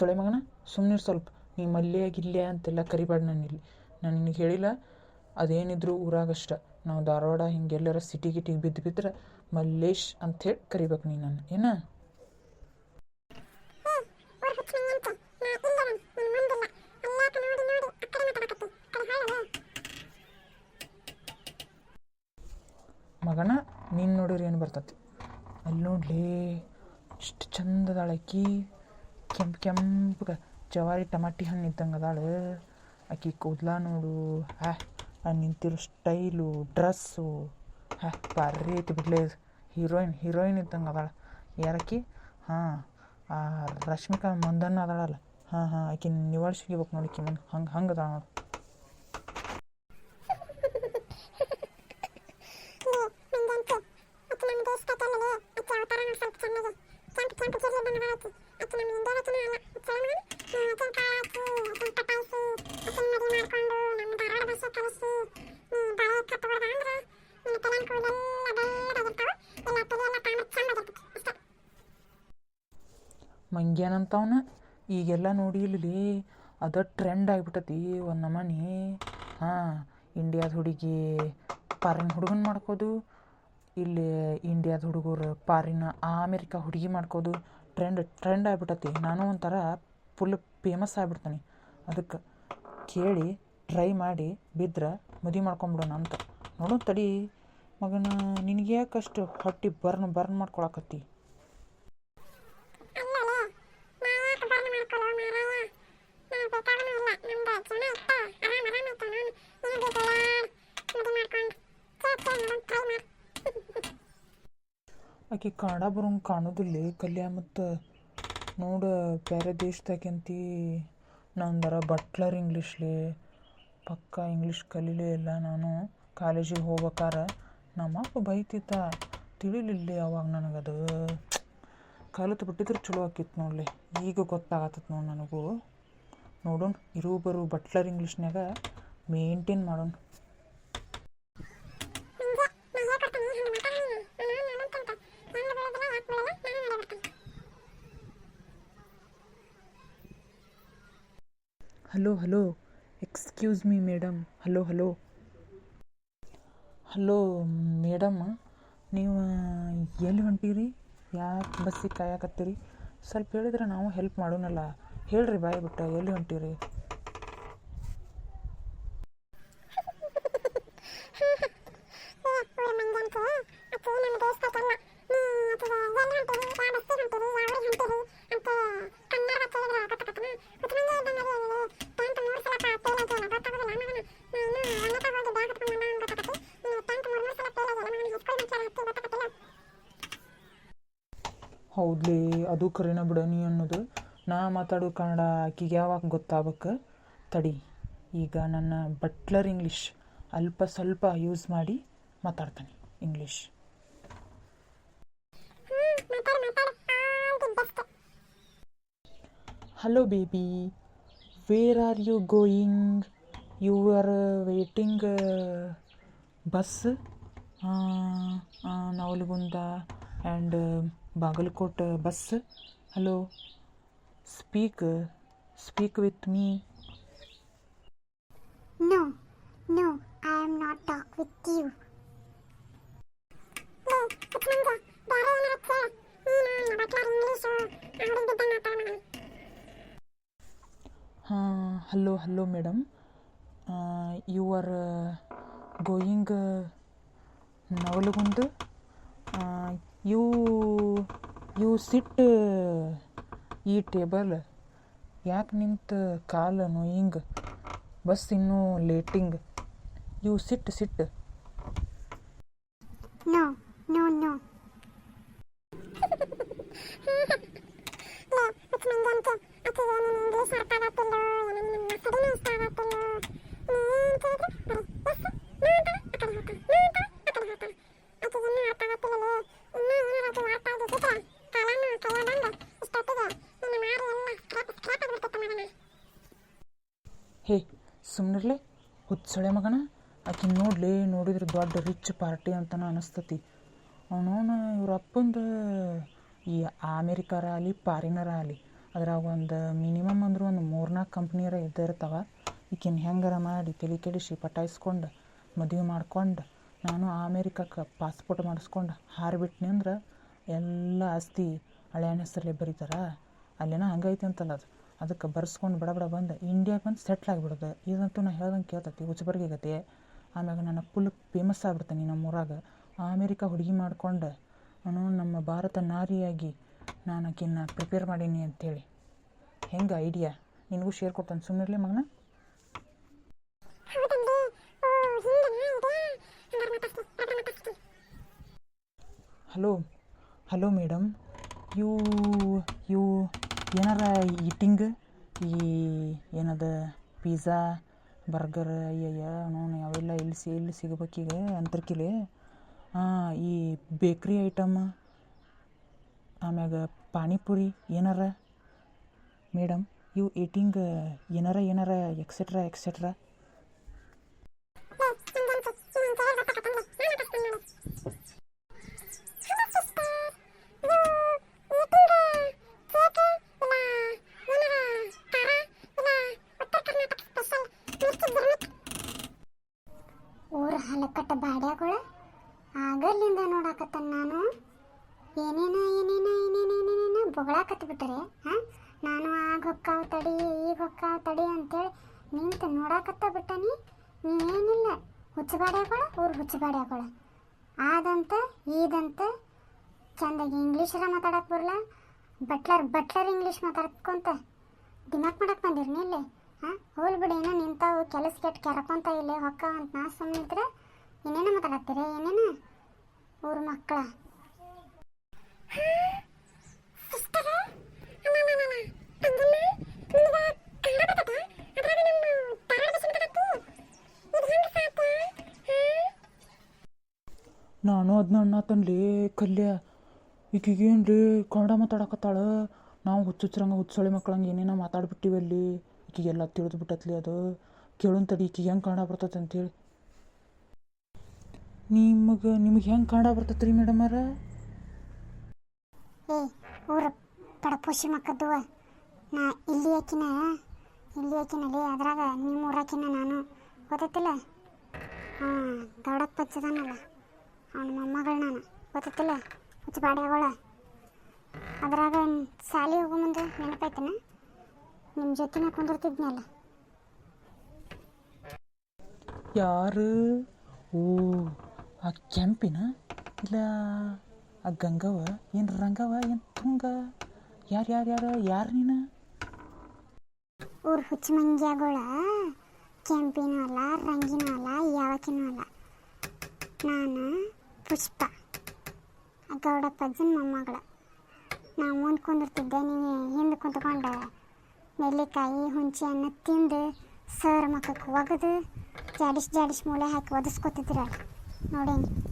ಸೊಳೆ ಮಗನ? ಸುಮ್ಮನೆ ಸ್ವಲ್ಪ. ನೀ ಮಲ್ಯ ಗಿಲ್ಯ ಅಂತೆಲ್ಲ ಕರಿಬೇಡ ನಾನು ಇಲ್ಲಿ ನಾನು ನಿನಗೆ ಹೇಳಿಲ್ಲ ಅದೇನಿದ್ರು ಊರಾಗಷ್ಟ. ನಾವು ಧಾರವಾಡ ಹಿಂಗೆಲ್ಲರ ಸಿಟಿ ಗಿಟಿಗೆ ಬಿದ್ದು ಬಿದ್ರೆ ಮಲ್ಲೇಶ್ ಅಂಥೇಳಿ ಕರಿಬೇಕು ನೀ ನಾನು ಏನ ಮಗನ ನೀನು ನೋಡಿದ್ರೆ ಏನು ಬರ್ತತಿ? ಅಲ್ಲಿ ನೋಡ್ಲಿ ಎಷ್ಟು ಚಂದದಾಳ ಆಕಿ ಕೆಂಪು ಕೆಂಪಗೆ ಜವಾರಿ ಟಮಾಟಿ ಹಣ್ಣು ಇದ್ದಂಗೆ ಅದಾಳು ಆಕಿ ಕೂದಲ ನೋಡು ಹಾ ಆ ನಿಂತಿರೋ ಸ್ಟೈಲು ಡ್ರೆಸ್ಸು ಹಾ ಭಾರಿ ಐತಿ ಬಿಡ್ಲೇ ಹೀರೋಯಿನ್ ಹೀರೋಯಿನ್ ಇದ್ದಂಗೆ ಅದಾಳ ಯಾರಕ್ಕಿ ಹಾಂ ಆ ರಶ್ಮಿಕಾ ಮಂದನ್ನ ಅದಾಳಲ್ಲ ಹಾಂ ಹಾಂ ಆಕೆ ನಿವಾಳಿಸಿಗ್ಬೇಕು ನೋಡಿ ಆಕಿ ಮುಂದೆ ಹಂಗೆ ಹಂಗೆ ಅದಾಳ ನೋಡು ಲೇ ಮಂಗಂತ ಅತ್ತ ನಮ್ಮ ದೇಶ ಕತ್ತಲ್ಲ ಅತ್ತ ಅವತಾರ ನೋಡಿ ಸ್ವಲ್ಪ ಚೆನ್ನಾಗಿ ಕೆಂಪು ಕೆಂಪು ಜಿರ್ಲೆ ಬಣ್ಣ ಬರತ್ತೆ ಅತ್ತ ನಮ್ಮ ಇಂಡಿಯಾದಕಿನ ಅಲ್ಲ ಚಲ ಮಗನ ಅತನ ಕಾಳಾಕಿ ಅತನ ಪಟಾಯಿಸಿ ಅತನ ಮದುವೆ ಮಾಡ್ಕೊಂಡು ನಮ್ಮ ಧಾರವಾಡ ಭಾಷೆ ಕಲಿಸಿ ಬಳೆ ಕಟ್ಟು ಹೊಡೆದ ಅಂದ್ರೆ ನಿನ್ನ ತಲೆನ ಕೂದಲೆಲ್ಲ ಬೆಳ್ಳಗಾಗಿರ್ತಾವ ಎಲ್ಲ ತಲೆ ಎಲ್ಲ ಕಾಮ ಚಂದಾಗಿರ್ತೈತಿ ಅಷ್ಟೇ ಮಂಗ್ಯಾನಂತವನ ಈಗೆಲ್ಲ ನೋಡಿ ಇಲ್ಲಿ ಅದ ಟ್ರೆಂಡ್ ಆಗಿಬಿಟ್ಟತಿ ಒಂದು ನಮನಿ. ಹಾಂ ಇಂಡಿಯಾದ ಹುಡುಗಿ ಪಾರಿನ್ ಹುಡುಗನ ಮಾಡ್ಕೋದು, ಇಲ್ಲಿ ಇಂಡಿಯಾದ ಹುಡುಗರು ಪಾರಿನ ಅಮೇರಿಕಾ ಹುಡುಗಿ ಮಾಡ್ಕೋದು. ಟ್ರೆಂಡ್ ಟ್ರೆಂಡ್ ಆಗಿಬಿಟ್ಟತಿ. ನಾನು ಒಂಥರ ಫುಲ್ ಫೇಮಸ್ ಆಗಿಬಿಡ್ತೀನಿ. ಅದಕ್ಕೆ ಕೇಳಿ ಟ್ರೈ ಮಾಡಿ, ಬಿದ್ರೆ ಮದುವೆ ಮಾಡ್ಕೊಂಬಿಡೋಣ ಅಂತ. ನೋಡು ತಡಿ ಮಗನ ನಿನಗೆ ಯಾಕಷ್ಟು ಹೊಟ್ಟಿ ಬರ್ನ್ ಬರ್ನ್ ಮಾಡ್ಕೊಳಕತ್ತಿ ಅಲ್ಲಲೇ ನಾವ್ಯಾಕೆ ಬರ್ನ್ ಮಾಡ್ಕೊಳ್ಳೋ ಮಾರಾಯ ನಾವು ಬೇಕಾದನೂ ಇಲ್ಲ ನಮ್ದು ಜನ ಇರ್ತಾವ ಆರಾಮ್ ಆರಾಮ್ ಐತ ನಾನು ಏನು ಬೇಕಲ್ಲ ಮದುವೆ ಮಾಡ್ಕೊಂಡು ಚೇ ಚೇ ನೋಡೋಣ ಟ್ರೈ ಮಾಡಿ ಆಕೆ ಕನ್ನಡ ಬರೋಂಗೆ ಕಾಣೋದಿಲ್ಲ. ಕಲ್ಯ ಮತ್ತು ನೋಡು ಬೇರೆ ದೇಶದಾಗಂತಿ ನಂದರ ಬಟ್ಲರ್ ಇಂಗ್ಲೀಷ್ಲಿ ಪಕ್ಕ ಇಂಗ್ಲೀಷ್ ಕಲೀಲೇ ಇಲ್ಲ ನಾನು. ಕಾಲೇಜಿಗೆ ಹೋಗ್ಬೇಕಾರ. ನಮ್ಮಪ್ಪ ಬೈತಿದ್ದ ತಿಳಿಲಿಲ್ಲ ಅವಾಗ ನನಗದು. ಕಲಿತು ಬಿಟ್ಟಿದ್ರೆ ಚಲೋ ಆಕಿತ್ತು ನೋಡಲಿ. ಈಗ ಗೊತ್ತಾಗತ್ತದ ನೋಡಿ ನನಗೂ. ನೋಡೋಣ ಇರು ಬರು ಬಟ್ಲರ್ ಇಂಗ್ಲೀಷ್ನ್ಯಾಗ ಮೇಂಟೈನ್ ಮಾಡೋಣ ನಿಂಗೆ ನಾ ಹೇಳ್ಕೊಡ್ತೀನಿ ಹಂಗೆ ಮಾತಾಡಿ ನಾನು ನೋಡಂತಂತ ಹೆಂಗೆ ಬೆಳೆದಿಲ್ಲ ಯಾಕೆ ಬೆಳೆಲ್ಲ ನಾನು ನೋಡೇ ಬರ್ತೀನಿ hello hello. Excuse me madam hello hello. Hello madam ನೀವು ಎಲ್ಲಿ ಹೊಂಟೀರಿ? ಯಾಕೆ ಬಸ್ಸಿಗೆ ಕಾಯಕತ್ತೀರಿ? ಸ್ವಲ್ಪ ಹೇಳಿದ್ರೆ ನಾವು ಹೆಲ್ಪ್ ಮಾಡೋಣಲ್ಲ. ಹೇಳ್ರಿ ಬಾಯ್ ಬಿಟ್ಟು, ಎಲ್ಲಿ ಹೊಂಟೀರಿ? ಊರ ಮಂಗಂತ ಅತ್ತೆ ನಮ್ಮ ದೇಶದಾಗಲ್ಲ ನೀ ಅತ್ತೆ ಎಲ್ಲಿ ಹೊಂಟಿರಿ ಯಾವ ಬಸ್ಸಿಗೆ ಹೊಂಟಿರಿ ಯಾವ ಊರಿಗೆ ಹೊಂಟಿರಿ ಅಂತ ಕನ್ನಡ ಕೇಳಿದ್ರೆ ಗೊತ್ತಾಗತ್ತನ ಹುಚ್ಚ ಮಂಗ ಇದ್ದಂಗೆ ಟೆಂಟ್ ಮೂರು ಸಲ ಫೇಲ್ ಆಗಿಲ್ಲ ಗೊತ್ತಾಗೋದಿಲ್ಲ ಮಗನ ನಾನು ಒಂದಕ್ಕೆ ಹೋಗಿ ಬ್ಯಾಗ್ ಹತ್ಕೊಂಡು ಬಂದ ಗೊತ್ತಾಗತ್ತೆ ನೀನು ಟೆಂಟ್ ಮೂರು ಮೂರು ಸಲ ಫೇಲ್ ಆಗಿಲ್ಲ ಮಗನ ಹೈಸ್ಕೂಲ್ ಮುಂಚೆ ಹತ್ತಿ ಗೊತ್ತಾಗತ್ತಿಲ್ಲ ಹೌದ್ಲಿ ಅದು ಕರೆನ ಬಿಡ ನೀ ಅನ್ನೋದು. ನಾ ಮಾತಾಡೋ ಕನ್ನಡ ಆಕಿಗೆ ಯಾವಾಗ ಗೊತ್ತಾಗಬೇಕು? ತಡಿ, ಈಗ ನನ್ನ ಬಟ್ಲರ್ ಇಂಗ್ಲೀಷ್ ಅಲ್ಪ ಸ್ವಲ್ಪ ಯೂಸ್ ಮಾಡಿ ಮಾತಾಡ್ತಾನೆ English hello baby where are you going you are waiting bus Navalgund and Bagalkot bus hello speak speak with me no no I am not talk with you hello hello madam you are going Navalgund you you sit ಈ table ಯಾಕೆ ನಿಂತು ಕಾಲು ನೋಯಿಂಗ್? Bus ಇನ್ನೂ letting. You sit sit English ಅರ್ಥ ಆಗತ್ತಿಲ್ಲ, ಇಷ್ಟ ಆಗತ್ತಿಲ್ಲ. ನೀ ಏನ್ ಕೇಳಿದ್ರೆ ಬರೀ ಬಸ್, ನೋ ಅಂತಾಳೆ, ಆ ಕಡೆ ಹೋಗ್ತಾಳೆ, ನೋ ಅಂತಾಳೆ, ಆ ಕಡೆ ಹೋಗ್ತಾಳೆ. ಆಕೆಗೆ ಇನ್ನೂ ಅರ್ಥ ಆಗತ್ತಿಲ್ಲ ಲೇ. ಇನ್ನೂ ಏನಾರ ಆಕೆ ಮಾಡ್ತಾ ಇದ್ದಿದ್ರೆ, ಕಾಲನ್ನು ಕೈಯ ಬಂದು ಇಷ್ಟೊತ್ತಿಗೆ ನನ್ನ ಮಾರಿ ಎಲ್ಲ ಸ್ಕ್ರಾಪ್ ಸ್ಕ್ರಾಪ್ ಆಗ್ಬಿಡ್ತಿತ್ತು ಮಗನ. ಹೇ ಸುಮ್ಮನಿರ್ಲೆ ಹುಚ್ಚಳೆ ಮಗನ. ಆಕೆ ನೋಡ್ಲಿ ನೋಡಿದ್ರೆ ದೊಡ್ಡ ರಿಚ್ ಪಾರ್ಟಿ ಅಂತನ ಅನಿಸ್ತತಿ. ಅವನವನ ಇವ್ರ ಅಪ್ಪಂದು ಈ ಅಮೇರಿಕಾರ ಆಗಲಿ ಪಾರಿನರ ಆಗಲಿ ಅದ್ರಾಗ ಒಂದು ಮಿನಿಮಮ್ ಅಂದ್ರೆ ಒಂದು ಮೂರ್ನಾಲ್ಕು ಕಂಪ್ನಿಯರ ಇದ್ದೇ ಇರ್ತಾವೆ. ಈಕಿನ ಹೆಂಗಾರ ಮಾಡಿ ತಲೆ ಕೆಡಿಸಿ ಪಟಾಯಿಸ್ಕೊಂಡು, ಮದುವೆ ಮಾಡ್ಕೊಂಡು, ನಾನು ಅಮೇರಿಕಕ್ಕೆ ಪಾಸ್ಪೋರ್ಟ್ ಮಾಡಿಸ್ಕೊಂಡು ಹಾರಿಬಿಟ್ನಿ ಅಂದ್ರೆ ಎಲ್ಲ ಆಸ್ತಿ ಹಳೆಯನ ಹೆಸರಲ್ಲೇ ಬರೀತಾರ. ಅಲ್ಲೇನೋ ಹಂಗೈತೆ ಅಂತಲ್ಲ ಅದು. ಅದಕ್ಕೆ ಬರ್ಸ್ಕೊಂಡು ಬಡ ಬಡ ಬಂದು ಇಂಡಿಯಾಗೆ ಬಂದು ಸೆಟ್ಲ್ ಆಗಿಬಿಡೋದು ಇದಂತೂ ನಾ ಹೇಳ್ದಂಗೆ ಕೇಳ್ತತಿ ಹುಚ್ಚಬರ್ಗಿ ಗತಿ. ಆಮ್ಯಾಗ ನಾನು ಫುಲ್ ಫೇಮಸ್ ಆಗ್ಬಿಡ್ತೀನಿ ನಮ್ಮ ಊರಾಗ ಅಮೇರಿಕ ಹುಡುಗಿ ಮಾಡ್ಕೊಂಡು. ನಾನು ನಮ್ಮ ಭಾರತ ನಾರಿಯಾಗಿ ನಾನು ಆಕಿನ ಪ್ರಿಪೇರ್ ಮಾಡೀನಿ ಅಂಥೇಳಿ. ಹೆಂಗೆ ಐಡಿಯಾ ನಿನಗೂ ಶೇರ್ ಕೊಡ್ತಾನೆ. ಸುಮ್ಮನಿರಲಿ ಮಗನ. ಹಲೋ ಹಲೋ ಮೇಡಮ್ ಯು ಇವು ಏನಾರ ಈಟಿಂಗ್ ಈ ಏನದ ಪಿಝಾ ಬರ್ಗರ್ ನೋನು ಅವೆಲ್ಲ ಇಲ್ಲಿ ಸಿ ಇಲ್ಲಿ ಸಿಗಬೇಕೀಗ ಅಂತರ್ಕಿಲೆ. ಈ ಬೇಕ್ರಿ ಐಟಮ್ ಆಮ್ಯಾಗ ಪಾನಿಪುರಿ ಏನಾರ ಮೇಡಮ್ ಇವು ಈಟಿಂಗ್ ಏನಾರ ಏನಾರ ಎಕ್ಸೆಟ್ರಾ ಎಕ್ಸೆಟ್ರಾ ಆಗಲ್ಲಿಂದ ನೋಡಾಕತ್ತನ್ ನಾನು. ಏನೇನ ಏನೇನ ಏನೇನ ಏನೇನ ಬೊಗಳಾಕತ್ ಬಿಟ್ಟರೆ, ಹಾಂ? ನಾನು ಆಗ ಹೊಕ್ಕಾವ ತಡಿ, ಈಗ ಹೊಕ್ಕಾವ ತಡಿ ಅಂತೇಳಿ ನಿಂತು ನೋಡಾಕತ್ತ ಬಿಟ್ಟನಿ ಹುಚ್ಚ ಬಾಡ್ಯಾಗಳ ಊರು ಹುಚ್ಚ ಬಾಡ್ಯಾಗಳ ಆದಂತ, ಈದಂತ, ಚಂದಾಗಿ ಇಂಗ್ಲೀಷರ ಮಾತಾಡಕ್ ಬರಲ್ಲ ಬಟ್ಲರ್ ಬಟ್ಲರ್ ಇಂಗ್ಲೀಷ್ ಮಾತಾಡ್ಕೊಂತ ದಿಮಾಕ್ ಮಾಡಕ್ ಬಂದಿರ್ನಿ ಇಲ್ಲೇ? ಹಾಂ? ಹೋಲ್ ಬಿಡಿ, ಏನೋ ನಿಂತಾವು, ಕೆಲಸ ಕೆಟ್ಟ ಕೆರಕೊಂತ ಇಲ್ಲೇ, ಹೊಕ್ಕ ಅಂತ ನಾ ಸುಮ್ಮನಿದ್ರೆ ಏನೇನೋ ಮಾತಾಡತ್ತೀರಿ, ಏನೇನ? ಊರ ಮಕ್ಕಳ. ನಾನು ಅದನ್ನ ಅಣ್ಣತನ್ಲಿ ಕಲ್ಯ ಈಕಿಗೇನು ರೀ ಕನ್ನಡ ಮಾತಾಡಕತ್ತಾಳ? ನಾವು ಹುಚ್ಚುಚ್ಚರಂಗ ಹುಚ್ಚಳಿ ಮಕ್ಕಳಂಗೆ ಏನೇನೋ ಮಾತಾಡ್ಬಿಟ್ಟಿವಲ್ಲಿ. ಈಕಿಗೆಲ್ಲ ತಿಳಿದು ಬಿಟ್ಟತ್ಲಿ ಅದು. ಕೇಳುಂತಡಿ ತಡಿ ಈಕಿಗೆ ಹೆಂಗೆ ಕನ್ನಡ ಬರ್ತೈತೆ ಅಂತೇಳಿ ನಿಮಗೆ ನಿಮಗೆ ಹೆಂಗೆ ಕನ್ನಡ ಬರ್ತೈತೆ ರೀ ಮೇಡಮರ ಏ ಊರ ಪಡಪೋಷಿ ಮಕ್ಕದ್ದುವ ನಾ ಇಲ್ಲಿ ಹಾಕಿನ ಇಲ್ಲಿ ಹಾಕಿನಲ್ಲಿ ಅದ್ರಾಗ ನಿಮ್ಮ ಊರಾಕಿನ ನಾನು. ಗೊತ್ತೈತಿಲ್ಲ? ಹಾಂ ದೊಡ್ಡಪ್ಪ ಪಚ್ಚದಾನಲ್ಲ ಅವನ ಮೊಮ್ಮಗಳು ನಾನು. ಗೊತ್ತೈತಿಲ್ಲ? ಹುಚ್ಚ ಬಾಡ್ಯಾಗಳ ಅದ್ರಾಗ ಸಾಲಿ ಹೋಗೋ ಮುಂದೆ ನೆನಪಾಯ್ತನ? ನಿಮ್ಮ ಜೊತೆನ ಕುಂದಿರ್ತಿದ್ನಲ್ಲ. ಯಾರು? ಓ ಆ ಕೆಂಪಿನ? ಇಲ್ಲ, ಆ ಗಂಗವ ಏನು ರಂಗವ ಏನು ತುಂಗ? ಯಾರು ಯಾರು ಯಾರು ಯಾರು ನೀನು? ಊರು ಹುಚ್ಚ ಮಂಗ್ಯಗಳ ಕೆಂಪಿನೂ ಅಲ್ಲ, ರಂಗಿನೂ ಅಲ್ಲ, ಯಾವಕಿನೂ ಅಲ್ಲ. ನಾನು ಪುಷ್ಪ. ಗೌಡಪ್ಪಜ್ಜನ ಮೊಮ್ಮಗಳ. ನಾವು ಮುಂದೆ ಕುಂದಿರ್ತಿದ್ದೆ ನೀವು ಹಿಂದೆ ಕುಂತ್ಕೊಂಡು ನೆಲ್ಲಿಕಾಯಿ ಹುಂಚಿ ಹಣ್ಣು ತಿಂದು ಸರ್ ಮಕ್ಕಕ್ಕೆ ಒಗೆದು ಜಾಡಿಸ್ ಜಾಡಿಸ್ ಮೂಳೆ ಹಾಕಿ ಒದಿಸ್ಕೊತಿದ್ರಲ್ಲ Nồi.